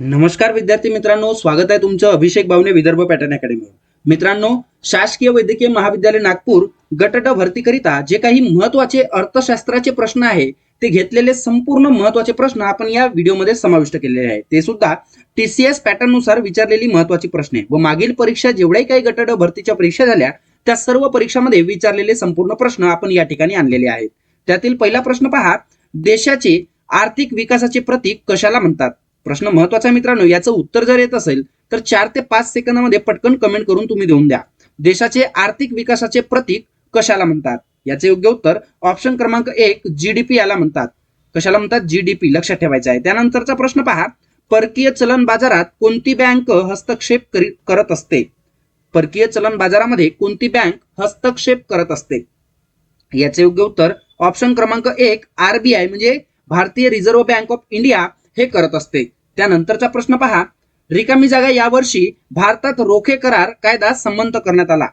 नमस्कार विद्यार्थी मित्रांनो स्वागत आहे तुमचं अभिषेक भावने विदर्भ पॅटर्न अकॅडमीवर मित्रांनो शासकीय वैद्यकीय महाविद्यालय नागपूर गट ड भरतीकरिता जे काही महत्त्वाचे अर्थशास्त्राचे प्रश्न आहे ते घेतलेले संपूर्ण महत्त्वाचे प्रश्न आपण या व्हिडिओमध्ये समाविष्ट केलेले आहे. ते सुद्धा टीसीएस पॅटर्ननुसार विचारलेली महत्वाची प्रश्ने. व मागील परीक्षा जेवढ्याही काही गट ड भरतीच्या परीक्षा झाल्या त्या सर्व परीक्षामध्ये विचारलेले संपूर्ण प्रश्न आपण या ठिकाणी आणलेले आहेत. त्यातील पहिला प्रश्न पहा देशाचे आर्थिक विकासाचे प्रतीक कशाला म्हणतात? प्रश्न महत्त्वाचा मित्रांनो याचं उत्तर जर येत असेल तर चार ते पाच सेकंदामध्ये पटकन कमेंट करून तुम्ही देऊन द्या. देशाचे आर्थिक विकासाचे प्रतीक कशाला म्हणतात? याचे योग्य उत्तर ऑप्शन क्रमांक एक जीडीपी याला म्हणतात. कशाला म्हणतात? जीडीपी लक्षात ठेवायचं आहे. त्यानंतरचा प्रश्न पहा. परकीय चलन बाजारात कोणती बँक हस्तक्षेप करी- करत असते? परकीय चलन बाजारामध्ये कोणती बँक हस्तक्षेप करत असते? याचे योग्य उत्तर ऑप्शन क्रमांक एक आरबीआय म्हणजे भारतीय रिझर्व्ह बँक ऑफ इंडिया हे करत असते. त्यानंतरचा प्रश्न पहा. रिकामी जागा यावर्षी भारतात रोखे करार कायदा संमत करण्यात आला.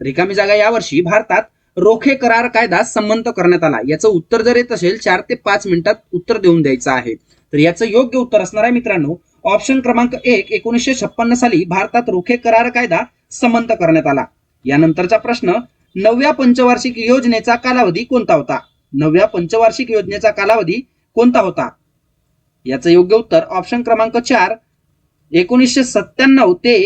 रिकामी जागा यावर्षी भारतात रोखे करार कायदा संमत करण्यात आला. याचं उत्तर जर येत असेल चार ते पाच मिनिटात उत्तर देऊन द्यायचं आहे. तर याचं योग्य उत्तर असणार आहे मित्रांनो ऑप्शन क्रमांक एक एकोणीसशे छप्पन्न साली भारतात रोखे करार कायदा संमत करण्यात आला. यानंतरचा प्रश्न नवव्या पंचवार्षिक योजनेचा कालावधी कोणता होता? नवव्या पंचवार्षिक योजनेचा कालावधी कोणता होता? याचं योग्य उत्तर ऑप्शन क्रमांक चार. एकोणीसशे सत्त्याण्णव ते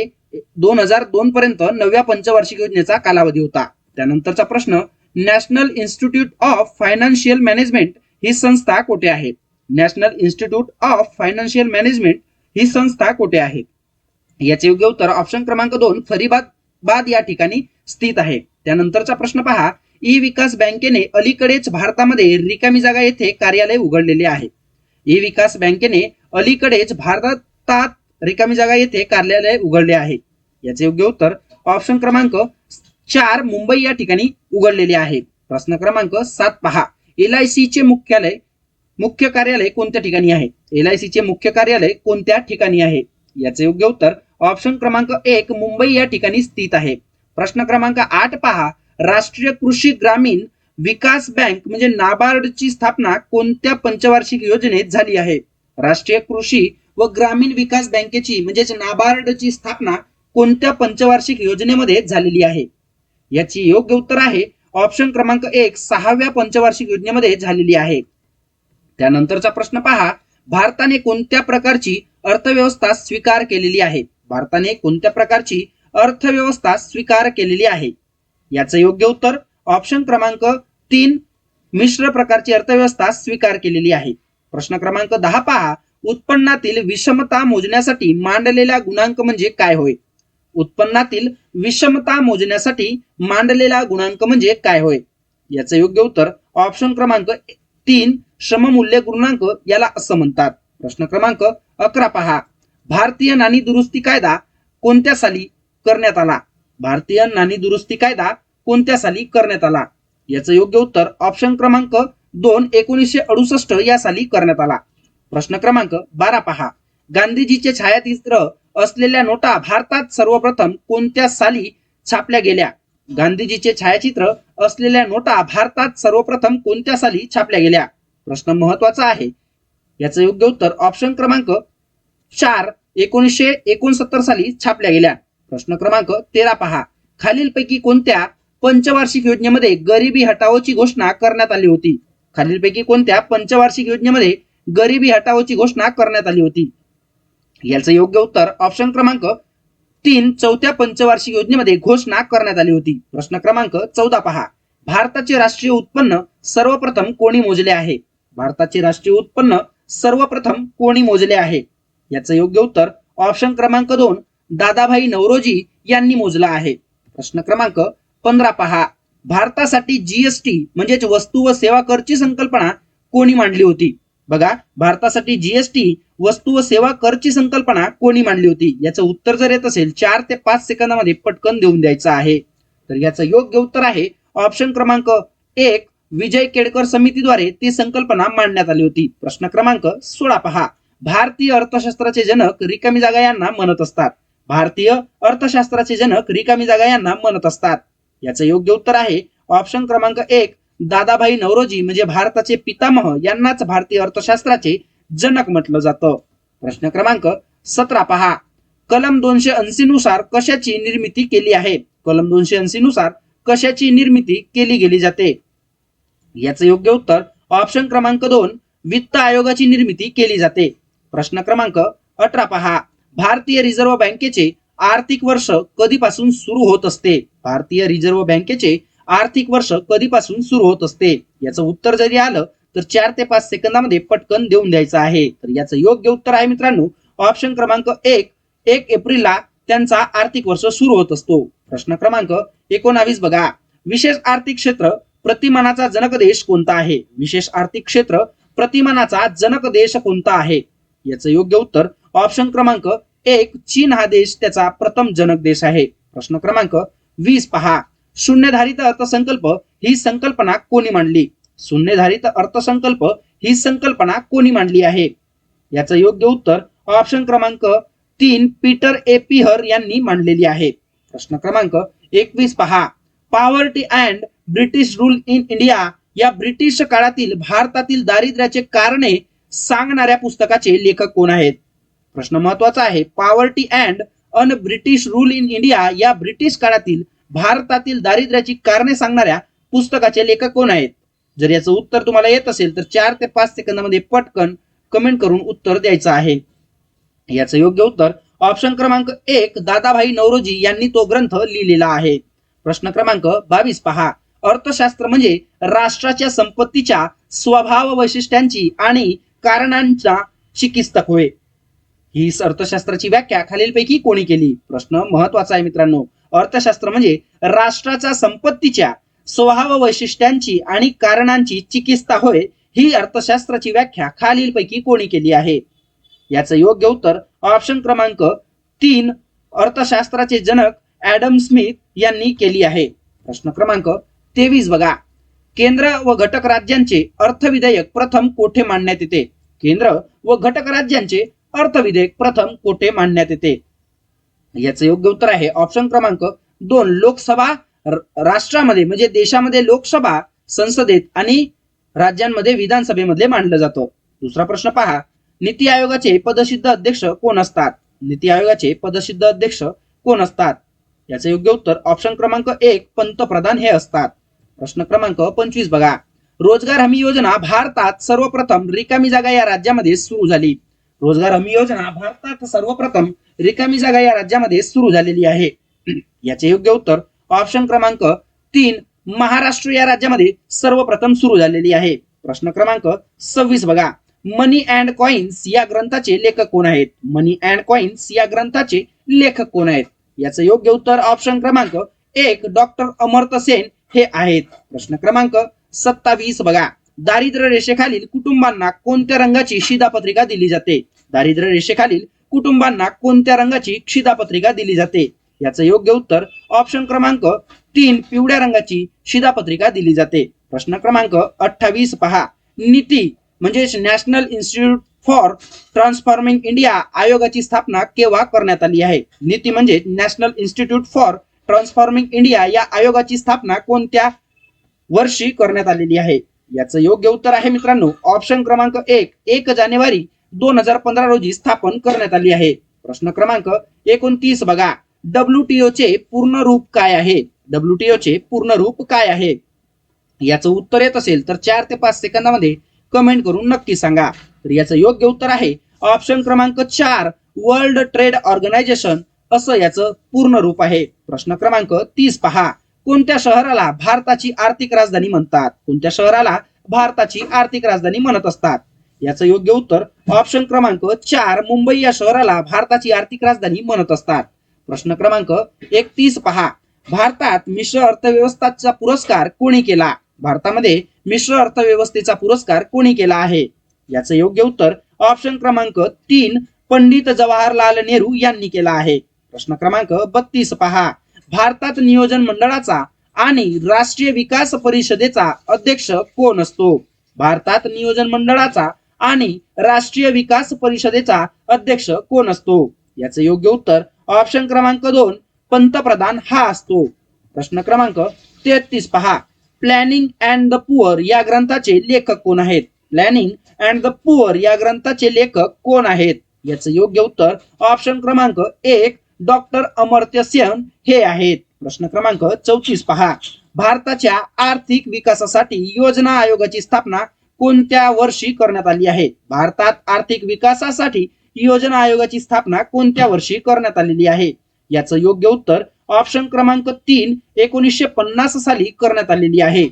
दोन हजार दोन पर्यंत नव्या पंचवार्षिक योजनेचा कालावधी होता. त्यानंतरचा प्रश्न national institute of financial management ही संस्था कुठे आहे? National institute of financial management ही संस्था कुठे आहे? याचे योग्य उत्तर ऑप्शन क्रमांक दोन फरीबाद या ठिकाणी स्थित आहे. त्यानंतरचा प्रश्न पहा ई विकास बँकेने अलीकडेच भारतामध्ये रिकामी जागा येथे कार्यालय उघडलेले आहे. ई विकास बँकेने अलीकडेच भारतात रिकामी जागा येथे कार्यालय उघडले आहे. याचे योग्य उत्तर ऑप्शन क्रमांक चार मुंबई या ठिकाणी उघडलेले आहे. प्रश्न क्रमांक सात पहा. एल आय सीचे मुख्यालय मुख्य कार्यालय कोणत्या ठिकाणी आहे? एल आय सीचे मुख्य कार्यालय कोणत्या ठिकाणी आहे? याचे योग्य उत्तर ऑप्शन क्रमांक एक मुंबई या ठिकाणी स्थित आहे. प्रश्न क्रमांक आठ पहा. राष्ट्रीय कृषी ग्रामीण विकास बँक म्हणजे नाबार्डची स्थापना कोणत्या पंचवार्षिक योजनेत झाली आहे? राष्ट्रीय कृषी व ग्रामीण विकास बँकेची म्हणजेच नाबार्डची स्थापना कोणत्या पंचवार्षिक योजनेमध्ये झालेली आहे? याची योग्य उत्तर आहे ऑप्शन क्रमांक एक सहाव्या पंचवार्षिक योजनेमध्ये झालेली आहे. त्यानंतरचा प्रश्न पहा भारताने कोणत्या प्रकारची अर्थव्यवस्था स्वीकार केलेली आहे? भारताने कोणत्या प्रकारची अर्थव्यवस्था स्वीकार केलेली आहे? याचं योग्य उत्तर ऑप्शन क्रमांक तीन मिश्र प्रकारची अर्थव्यवस्था स्वीकार केलेली आहे. प्रश्न क्रमांक दहा पहा. उत्पन्नातील विषमता मोजण्यासाठी मांडलेला गुणांक म्हणजे काय होय? उत्पन्नातील विषमता मोजण्यासाठी मांडलेला गुणांक म्हणजे काय होय? याचं योग्य उत्तर ऑप्शन क्रमांक तीन श्रममूल्य गुणांक याला असं म्हणतात. प्रश्न क्रमांक अकरा पहा. भारतीय नाणी दुरुस्ती कायदा कोणत्या साली करण्यात आला? भारतीय नाणी दुरुस्ती कायदा कोणत्या साली करण्यात आला? याचं योग्य उत्तर ऑप्शन क्रमांक दोन एकोणीसशे अडुसष्ट या साली करण्यात आला. प्रश्न क्रमांक बारा पहा. गांधीजीचे छायाचित्र असलेल्या नोटा भारतात सर्वप्रथम कोणत्या साली छापल्या गेल्या? गांधीजीचे छायाचित्र असलेल्या नोटा भारतात सर्वप्रथम कोणत्या साली छापल्या गेल्या? प्रश्न महत्त्वाचा आहे. याचं योग्य उत्तर ऑप्शन क्रमांक चार एकोणीसशे एकोणसत्तर साली छापल्या गेल्या. प्रश्न क्रमांक तेरा पहा. खालीलपैकी कोणत्या पंचवार्षिक योजनेमध्ये गरिबी हटाओची घोषणा करण्यात आली होती. खालीलपैकी कोणत्या पंचवार्षिक योजनेमध्ये गरिबी हटाओची घोषणा करण्यात आली होती? याचं योग्य उत्तर ऑप्शन क्रमांक तीन चौथ्या पंचवार्षिक योजनेमध्ये घोषणा करण्यात आली होती. प्रश्न क्रमांक चौदा पहा. भारताचे राष्ट्रीय उत्पन्न सर्वप्रथम कोणी मोजले आहे? भारताचे राष्ट्रीय उत्पन्न सर्वप्रथम कोणी मोजले आहे? याचं योग्य उत्तर ऑप्शन क्रमांक दोन दादाभाई नवरोजी यांनी मोजला आहे. प्रश्न क्रमांक पंधरा पहा. भारतासाठी जीएसटी म्हणजेच वस्तू व सेवा करची संकल्पना कोणी मांडली होती? बघा भारतासाठी जीएसटी वस्तू व सेवा करची संकल्पना कोणी मांडली होती? याचं उत्तर जर येत असेल चार ते पाच सेकंदामध्ये पटकन देऊन द्यायचं आहे. तर याचं योग्य उत्तर आहे ऑप्शन क्रमांक एक विजय केडकर समितीद्वारे ती संकल्पना मांडण्यात आली होती. प्रश्न क्रमांक सोळा पहा. भारतीय अर्थशास्त्राचे जनक रिकामी जागा यांना म्हणत असतात. भारतीय अर्थशास्त्राचे जनक रिकामी जागा यांना म्हणत असतात. याचं योग्य उत्तर आहे. ऑप्शन क्रमांक एक दादाभाई नवरोजी म्हणजे भारताचे पितामह यांनाच भारतीय अर्थशास्त्राचे जनक म्हटलं जातं. प्रश्न क्रमांक सतरा पहा. कलम दोनशे ऐंशी नुसार कशाची निर्मिती केली आहे? कलम दोनशे ऐंशी नुसार कशाची निर्मिती केली गेली जाते? याचं योग्य उत्तर ऑप्शन क्रमांक दोन वित्त आयोगाची निर्मिती केली जाते. प्रश्न क्रमांक अठरा पहा. भारतीय रिझर्व्ह बँकेचे आर्थिक वर्ष कधीपासून सुरू होत असते? भारतीय रिझर्व्ह बँकेचे आर्थिक वर्ष कधीपासून सुरू होत असते? याचं उत्तर जरी आलं तर चार ते पाच सेकंदामध्ये पटकन देऊन द्यायचं आहे. तर याचं योग्य उत्तर आहे मित्रांनो ऑप्शन क्रमांक एक. एक एप्रिलला त्यांचा आर्थिक वर्ष सुरू होत असतो. प्रश्न क्रमांक एकोणावीस बघा. विशेष आर्थिक क्षेत्र प्रतिमानाचा जनक देश कोणता आहे? विशेष आर्थिक क्षेत्र प्रतिमानाचा जनक देश कोणता आहे? याचं योग्य उत्तर ऑप्शन क्रमांक एक चीन हा देश त्याचा प्रथम जनक देश आहे. प्रश्न क्रमांक वीस पहा. शून्यधारित अर्थसंकल्प ही संकल्पना कोणी मांडली? शून्यधारित अर्थसंकल्प ही संकल्पना कोणी मांडली आहे? याचं योग्य उत्तर ऑप्शन क्रमांक तीन पीटर ए पिहर यांनी मांडलेली आहे. प्रश्न क्रमांक एकवीस पहा. Poverty and British rule in India या ब्रिटिश काळातील भारतातील दारिद्र्याचे कारणे सांगणाऱ्या पुस्तकाचे लेखक कोण आहेत? प्रश्न महत्त्वाचा आहे. Poverty and an British rule in India या ब्रिटिश काळातील भारतातील दारिद्र्याची कारणे सांगणाऱ्या पुस्तकाचे लेखक कोण आहेत? जर याचं उत्तर तुम्हाला येत असेल तर चार ते पाच सेकंदामध्ये पटकन कमेंट करून उत्तर द्यायचं आहे. याचं योग्य उत्तर ऑप्शन क्रमांक एक दादाभाई नवरोजी यांनी तो ग्रंथ लिहिलेला आहे. प्रश्न क्रमांक बावीस पहा. अर्थशास्त्र म्हणजे राष्ट्राच्या संपत्तीच्या स्वभाव वैशिष्ट्यांची आणि कारणांचा चिकित्सक होय. ही अर्थशास्त्राची व्याख्या खालीलपैकी कोणी केली? प्रश्न महत्त्वाचा आहे मित्रांनो. अर्थशास्त्र म्हणजे राष्ट्राच्या संपत्तीच्या स्वभाव वैशिष्ट्यांची आणि कारणांची चिकित्सा होय ही अर्थशास्त्राची व्याख्या खालीलपैकी कोणी केली आहे? याचं योग्य उत्तर ऑप्शन क्रमांक तीन अर्थशास्त्राचे जनक ऍडम स्मिथ यांनी केली आहे. प्रश्न क्रमांक तेवीस बघा. केंद्र व घटक राज्यांचे अर्थविधेयक प्रथम कोठे मांडण्यात येते? केंद्र व घटक राज्यांचे अर्थविधेयक प्रथम कोठे मांडण्यात येते? याचं योग्य उत्तर आहे. ऑप्शन क्रमांक दोन लोकसभा राष्ट्रामध्ये म्हणजे देशामध्ये लोकसभा संसदेत आणि राज्यांमध्ये विधानसभेमध्ये मांडलं जातं. दुसरा प्रश्न पहा. नीती आयोगाचे पदसिद्ध अध्यक्ष कोण असतात? नीती आयोगाचे पदसिद्ध अध्यक्ष कोण असतात? याचं योग्य उत्तर ऑप्शन क्रमांक एक पंतप्रधान हे असतात. प्रश्न क्रमांक पंचवीस बघा. रोजगार हमी योजना भारतात सर्वप्रथम रिकामी जागा या राज्यामध्ये सुरू झाली. रोजगार हमी योजना भारतात सर्वप्रथम रिकामी जागा या राज्यामध्ये सुरू झालेली आहे. याचे योग्य उत्तर ऑप्शन क्रमांक तीन महाराष्ट्र या राज्यामध्ये सर्वप्रथम सुरू झालेली आहे. प्रश्न क्रमांक सव्वीस बघा. मनी अँड कॉइन्स या ग्रंथाचे लेखक कोण आहेत? मनी अँड कॉइन्स या ग्रंथाचे लेखक कोण आहेत? याचं योग्य उत्तर ऑप्शन क्रमांक एक डॉक्टर अमर्त्य सेन हे आहेत. प्रश्न क्रमांक सत्तावीस बघा. दारिद्र्य रेषेखालील कुटुंबांना कोणत्या रंगाची शिधापत्रिका दिली जाते? दारिद्र्य रेषेखालील कुटुंबांना कोणत्या रंगाची शिधापत्रिका दिली जाते? याचं योग्य उत्तर ऑप्शन क्रमांक तीन पिवळ्या रंगाची शिधापत्रिका दिली जाते. प्रश्न क्रमांक अठ्ठावीस पहा. नीती म्हणजेच national institute for transforming India आयोगाची स्थापना केव्हा करण्यात आली आहे? नीती म्हणजे national institute for transforming India या आयोगाची स्थापना कोणत्या वर्षी करण्यात आलेली आहे? याचं योग्य उत्तर आहे मित्रांनो. ऑप्शन क्रमांक एक एक जानेवारी दोन हजार पंधरा रोजी स्थापन करण्यात आली आहे. प्रश्न क्रमांक एकोणतीस बघा. डब्ल्यूटीओ चे पूर्ण रूप काय आहे? डब्ल्यूटीओ चे पूर्ण रूप काय आहे? याचं उत्तर येत असेल तर चार ते पाच सेकंदामध्ये कमेंट करून नक्की सांगा. तर याचं योग्य उत्तर आहे ऑप्शन क्रमांक चार वर्ल्ड ट्रेड ऑर्गनायझेशन असं याचं पूर्ण रूप आहे. प्रश्न क्रमांक तीस पहा. कोणत्या शहराला भारताची आर्थिक राजधानी म्हणतात? कोणत्या शहराला भारताची आर्थिक राजधानी म्हणत असतात? याचं योग्य उत्तर ऑप्शन क्रमांक चार मुंबई या शहराला भारताची आर्थिक राजधानी म्हणत असतात. प्रश्न क्रमांक एकतीस पहा. भारतात मिश्र अर्थव्यवस्थाचा पुरस्कार कोणी केला? भारतामध्ये मिश्र अर्थव्यवस्थेचा पुरस्कार कोणी केला आहे? याचं योग्य उत्तर ऑप्शन क्रमांक तीन पंडित जवाहरलाल नेहरू यांनी केला आहे. प्रश्न क्रमांक बत्तीस पहा. भारतात नियोजन मंडळाचा आणि राष्ट्रीय विकास परिषदेचा अध्यक्ष कोण असतो? भारतात नियोजन मंडळाचा आणि राष्ट्रीय विकास परिषदेचा अध्यक्ष कोण असतो? याचं योग्य उत्तर ऑप्शन क्रमांक दोन पंतप्रधान हा असतो. प्रश्न क्रमांक तेहतीस पहा. प्लॅनिंग अँड द पुअर या ग्रंथाचे लेखक कोण आहेत? प्लॅनिंग अँड द पुअर या ग्रंथाचे लेखक कोण आहेत? याचं योग्य उत्तर ऑप्शन क्रमांक एक डॉक्टर अमर्त्य सेन हे आहेत. प्रश्न क्रमांक चौतीस पहा. भारताच्या आर्थिक विकासासाठी योजना आयोगाची स्थापना कोणत्या वर्षी करण्यात आली आहे? भारतात आर्थिक विकासासाठी योजना आयोगाची स्थापना कोणत्या वर्षी करण्यात आलेली आहे? याचं योग्य उत्तर ऑप्शन क्रमांक तीन एकोणीसशे पन्नास साली करण्यात आलेली आहे.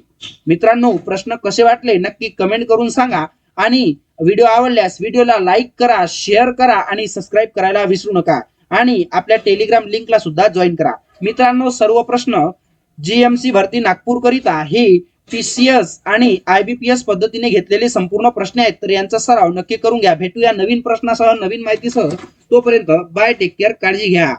मित्रांनो प्रश्न कसे वाटले नक्की कमेंट करून सांगा आणि व्हिडिओ आवडल्यास व्हिडिओला लाईक करा शेअर करा आणि सबस्क्राईब करायला विसरू नका. आणि आपल्या टेलिग्राम लिंकला सुद्धा जॉईन करा. मित्रांनो सर्व प्रश्न जीएमसी भरती नागपूर करिता ही पीसीएस आणि आयबीपीएस पद्धतीने घेतलेले संपूर्ण प्रश्न आहेत तर यांचा सराव नक्की करून घ्या. भेटूया नवीन प्रश्नासह नवीन माहितीसह. तोपर्यंत बाय टेक केअर काळजी घ्या.